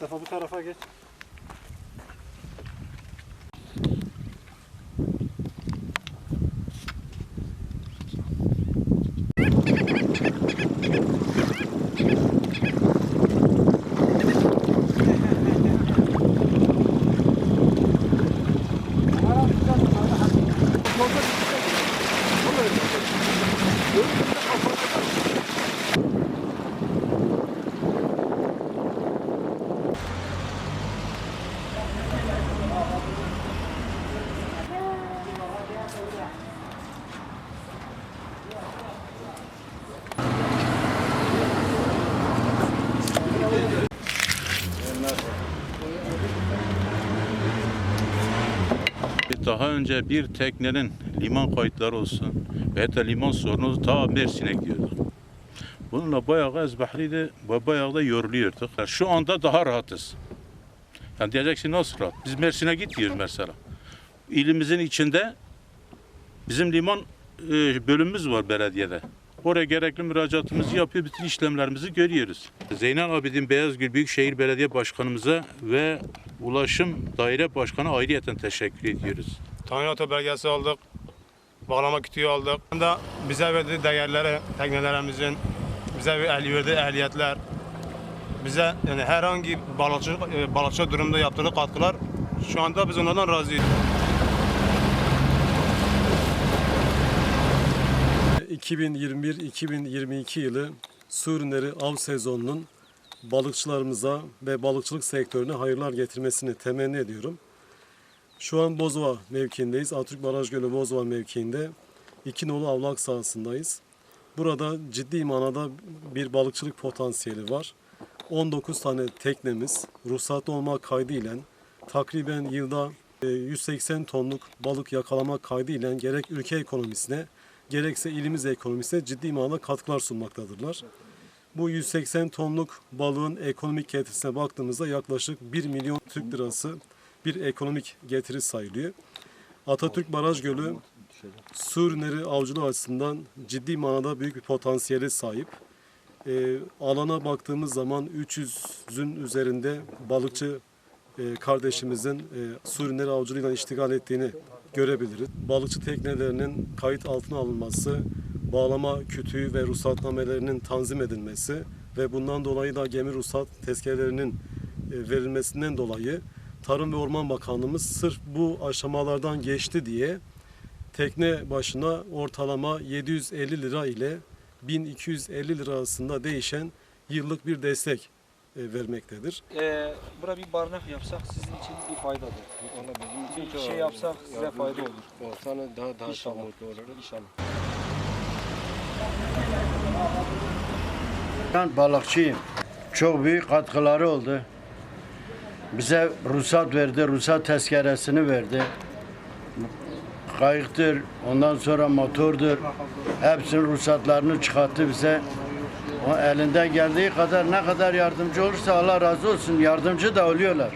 Mustafa bu tarafa geç. Daha önce bir teknenin liman kayıtları olsun ve de liman sorunu ta Mersin'e gidiyorduk. Bununla bayağı ezbehliydi ve bayağı da yoruluyorduk. Şu anda daha rahatız. Yani diyeceksin nasıl rahat? Biz Mersin'e gitmiyoruz mesela. İlimizin içinde bizim liman e, bölümümüz var belediyede. Oraya gerekli müracaatımızı yapıyor, bütün işlemlerimizi görüyoruz. Zeynel Abidin Beyazgül Büyükşehir Belediye Başkanımıza ve Ulaşım Daire Başkanı ayrıyeten teşekkür ediyoruz. Tanrı belgesi aldık. Bağlama kütüğü aldık. Da bize verdiği değerleri, teknelerimizin, bize verdiği ehliyetler, bize yani herhangi balıkçı, e, balıkçı durumda yaptığı katkılar şu anda biz onlardan razıyız. 2021-2022 yılı su av sezonunun balıkçılarımıza ve balıkçılık sektörüne hayırlar getirmesini temenni ediyorum. Şu an Bozova mevkiindeyiz. Atatürk Baraj Gölü Bozova mevkiinde iki nolu avlak sahasındayız. Burada ciddi manada bir balıkçılık potansiyeli var. 19 tane teknemiz ruhsatlı olmak kaydıyla takriben yılda e, 180 tonluk balık yakalama kaydıyla gerek ülke ekonomisine gerekse ilimiz ekonomisine ciddi manada katkılar sunmaktadırlar. Bu 180 tonluk balığın ekonomik getirisine baktığımızda yaklaşık 1 milyon Türk lirası bir ekonomik getiri sayılıyor. Atatürk Baraj Gölü su ürünleri avcılığı açısından ciddi manada büyük bir potansiyele sahip. Ee, alana baktığımız zaman 300'ün üzerinde balıkçı e, kardeşimizin e, su ürünleri avcılığıyla iştigal ettiğini görebiliriz. Balıkçı teknelerinin kayıt altına alınması, bağlama kütüğü ve ruhsatnamelerinin tanzim edilmesi ve bundan dolayı da gemi ruhsat tezkerelerinin e, verilmesinden dolayı Tarım ve Orman Bakanlığımız sırf bu aşamalardan geçti diye tekne başına ortalama 750 lira ile 1250 lira arasında değişen yıllık bir destek e, vermektedir. Ee, bura bir barınak yapsak sizin için bir faydadır. Bir şey yapsak size fayda olur. Sana daha daha İnşallah. mutlu oluruz. İnşallah. Ben balıkçıyım. Çok büyük katkıları oldu. Bize ruhsat verdi, ruhsat tezkeresini verdi. Kayıktır, ondan sonra motordur. Hepsinin ruhsatlarını çıkarttı bize. O elinden geldiği kadar ne kadar yardımcı olursa Allah razı olsun. Yardımcı da oluyorlar.